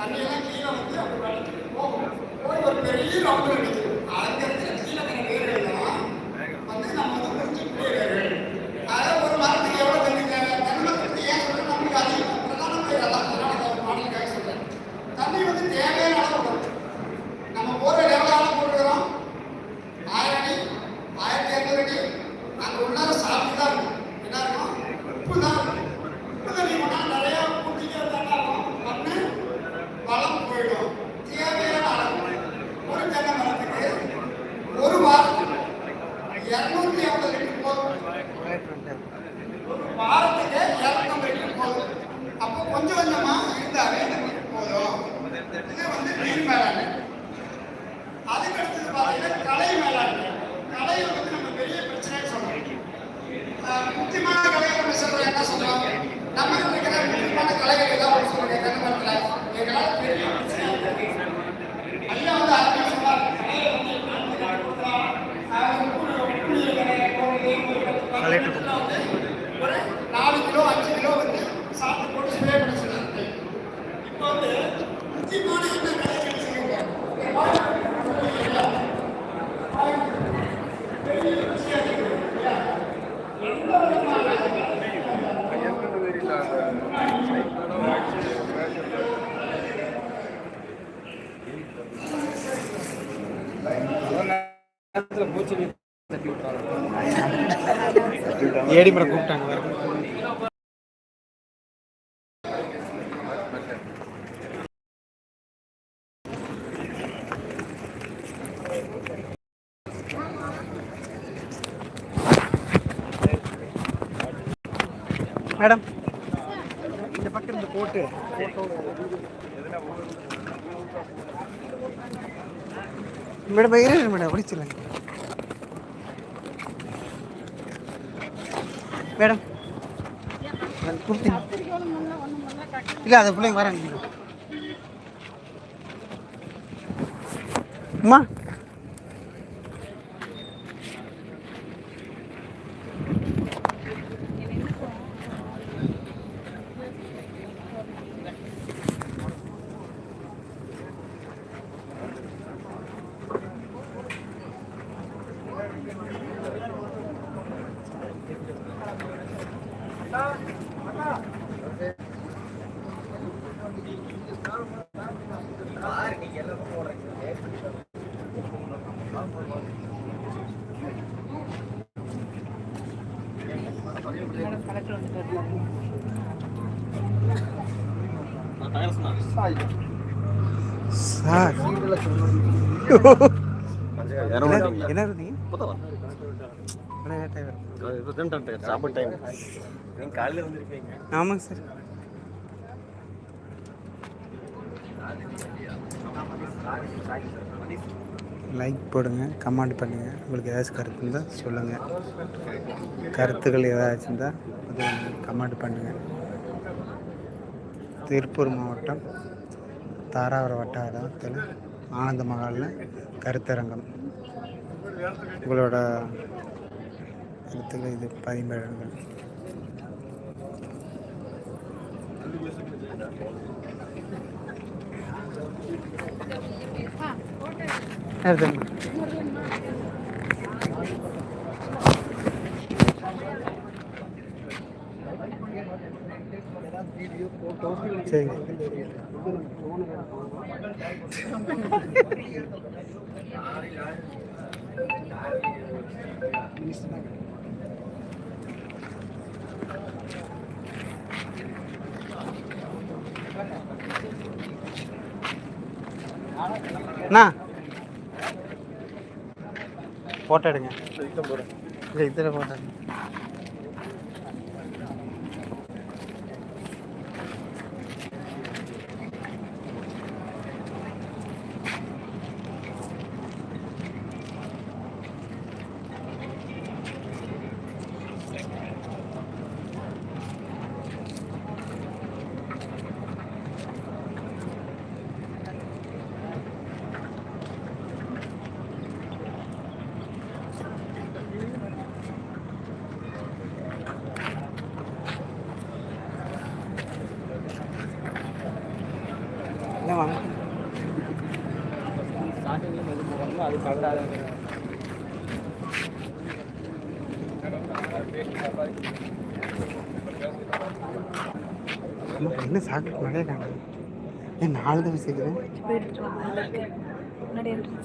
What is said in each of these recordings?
தண்ணியெல்லாம் கீழே வந்து அப்படி வலிக்கு ஒரு பெரிய ரவுண்ட் அடிக்கும் அலங்கரிச்சு நேரத்துல மூச்சு ஏடி மேடம் கூப்பிட்டாங்க மேடம் இரு மேடம் அப்படி மேடம் கூப்பிட்டீங்க இல்லை அந்த பிள்ளைங்க வராங்க அம்மா Sabe? என்ன? இருந்தீங்க ஆமாங்க சார். லைக் போடுங்க கமெண்ட் பண்ணுங்கள் உங்களுக்கு ஏதாச்சும் கருத்து இருந்தால் சொல்லுங்கள் கருத்துக்கள் ஏதாச்சும் இருந்தால் அது கமெண்ட் பண்ணுங்கள் திருப்பூர் மாவட்டம் தாராவரம் வட்டாரத்தில் ஆனந்த மகாலில் கருத்தரங்கம். உங்களோட கருத்துக்கள் இது பதிமேழுங்கள் சரிங்க அண்ணா. ஃபோட்டோ எடுங்க. இல்லை இத்தனை ஃபோட்டோ எடுங்க இல்லை வாங்க அது கரெக்டாக இல்லை, என்ன சாப்பிட்டு நிறைய காணும் ஏன் நாலு தடவை சேர்க்குறேன்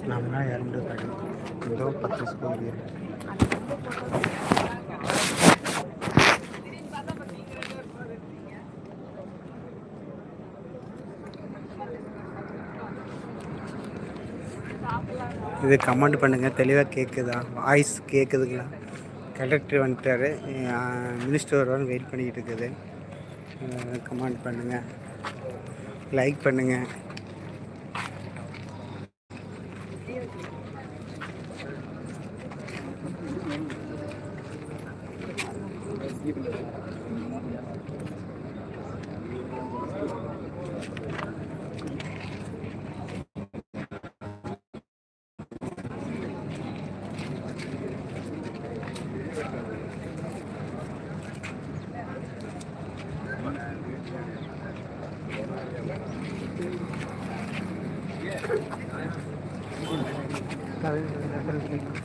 நான் கடை ஏதோ பத்து வருஷம் இது கமெண்ட் பண்ணுங்கள் தெளிவாக கேட்குதா வாய்ஸ் கேட்குதுங்களா கலெக்டர் வந்துட்டார். மினிஸ்டர் வருவான்னு வெயிட் பண்ணிக்கிட்டு இருக்குது. கமெண்ட் பண்ணுங்கள் லைக் பண்ணுங்கள்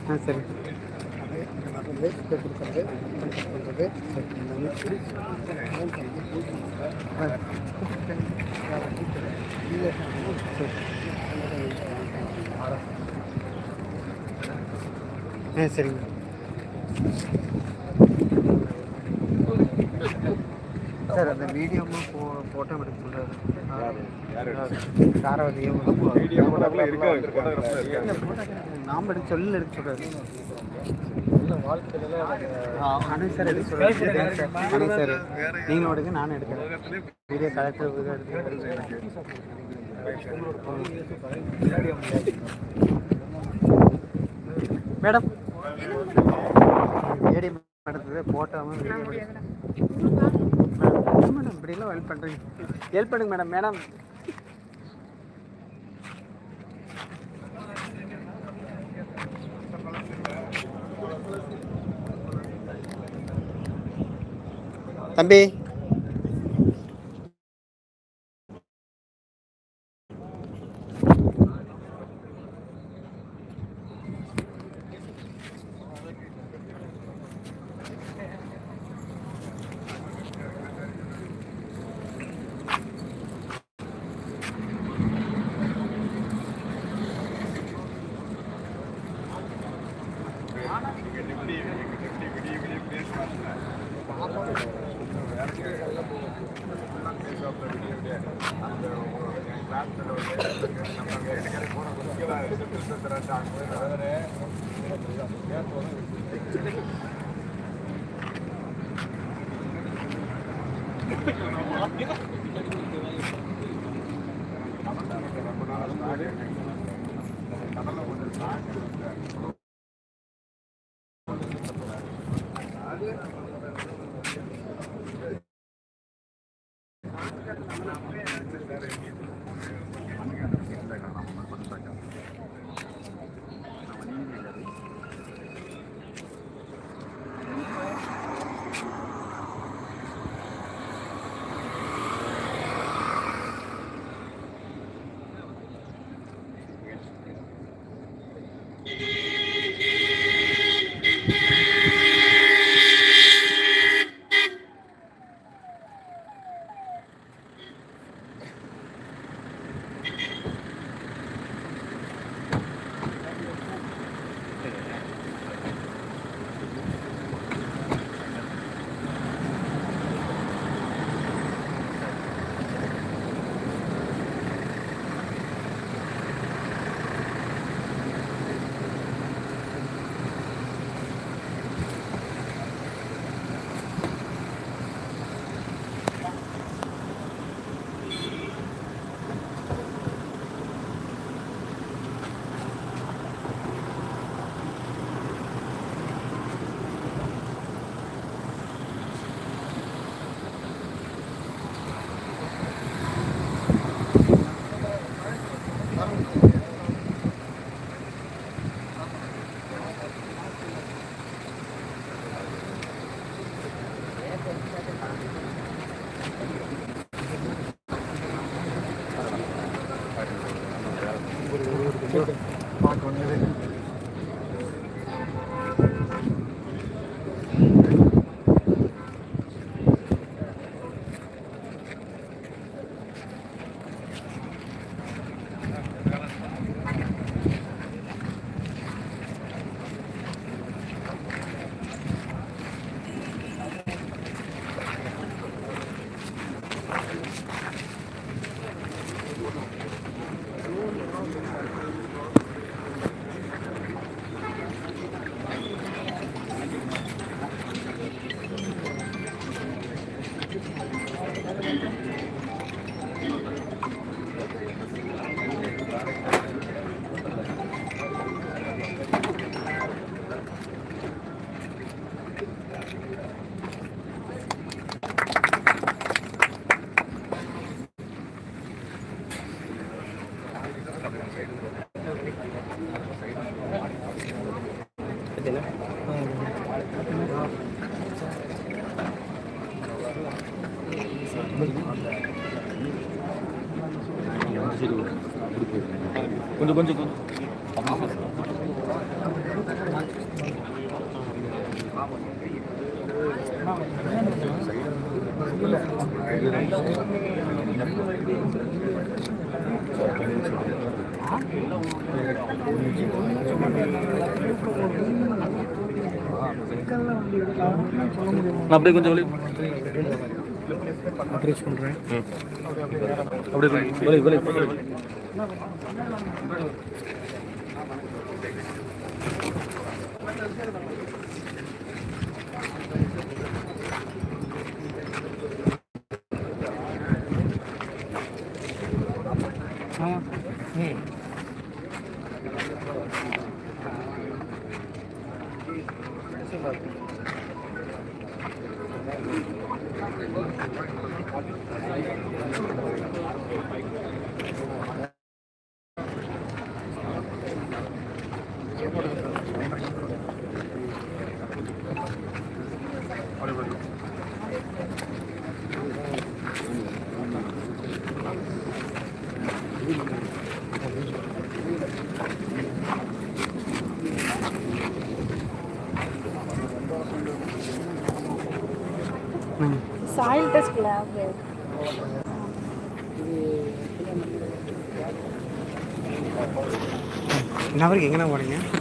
ஆ சரி ஆ சரிங்க. சார் அந்த வீடியோமா ஃபோ ஃபோட்டோ எடுக்க சொல்கிறாரு தாராவதியும் நாம் எடுக்க சொல்லி எடுக்க சொல்கிறாரு அனு சார் எடுக்க சொல்கிறாரு அனு சார் எடுங்க நானும் எடுக்கிறேன். வீடியோ கலெக்டர் எடுத்து மேடம். ஏடி எடுத்தது போட்டோவும் வீடியோ மேடம் இப்படிலாம் ஹெல்ப் பண்ணுறீங்க ஹெல்ப் பண்ணுங்க மேடம் மேடம் தம்பி. கடலில் ஒரு சாகர் கொஞ்சம் கொஞ்சம் கொஞ்சம். அப்படியே கொஞ்சம் வெளியே அப்ரோச் பண்ணுறேன் அப்படியே வெளியே வெளியே வெளியே சாயில் எங்கே லேப்